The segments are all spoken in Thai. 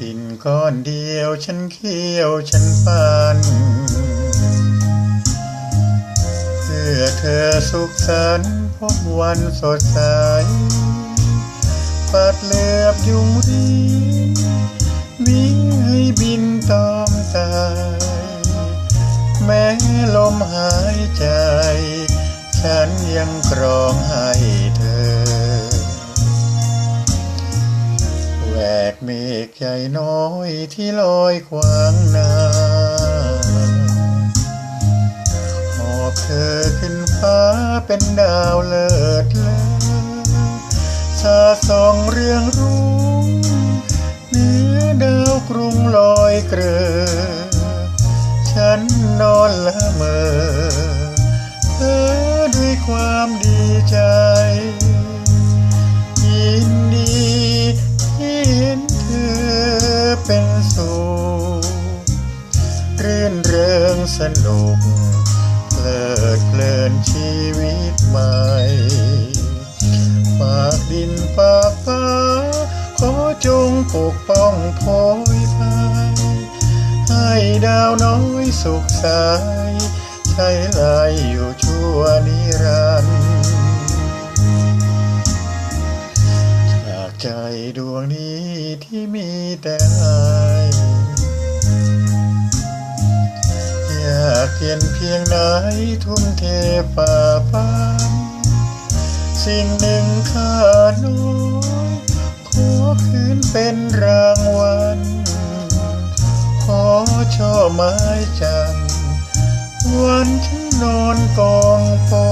ตินก้อนเดียวฉันเคี่ยวฉันปั้นเพื่อเธอสุขสันต์พบวันสดใส ปัดเหลือบยุงรีวิ่งให้บินตอมตายแม้ลมหายใจ ฉันยังกรองให้ เมฆใหญ่น้อยที่ลอยขวางน้าหอบเธอขึ้นฟ้าเป็นดาวเลิศเลอสาสองเรื่องรุ่งเหนือดาวกรุงลอยเกลือ ฉันนอนละเมอ กเลิดเพลินชีวิตใหม่ฝากดินฝากฟ้า ขอจงปกป้องโพยพายให้ดาวน้อยสุขสายใช้ลายอยู่ชั่วนิรันดร์จากใจดวงนี้ที่มีแต่ให้อยากเพียนเพียงไหนทุ่มเทฝ่าฟันสิ่งหนึ่งข้าน้อยขอคืนเป็นรางวัล ขอช่อไม้จันวันฉันนอนกองฟอ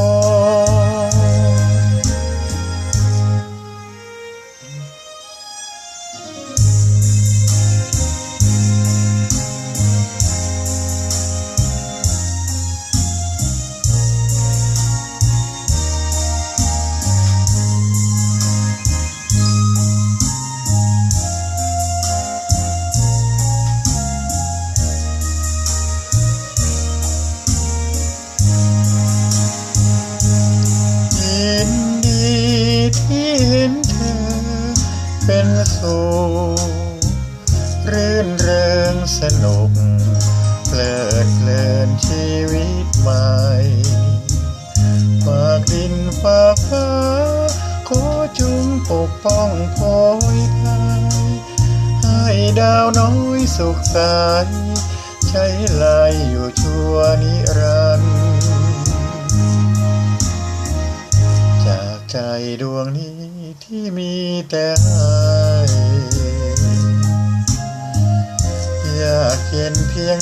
สุขรื่นเริงสนุก เพลิดเพลินชีวิตใหม่ฝากดินฝากฟ้าขอจงปกป้องโพยพายให้ดาวน้อยสุขใสใช้ลายอยู่ชั่วนิรันดร์จากใจดวงนี้ที่มีแต่ห้อ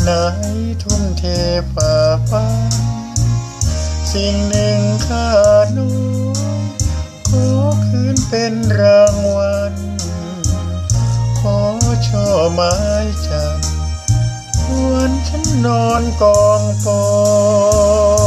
ไหนทุ่มเทฝ่าฟันสิ่งหนึ่งค่าน้อยขอคืนเป็นรางวัล ขอช่อไม้จันทร์วันฉันนอนกองปอย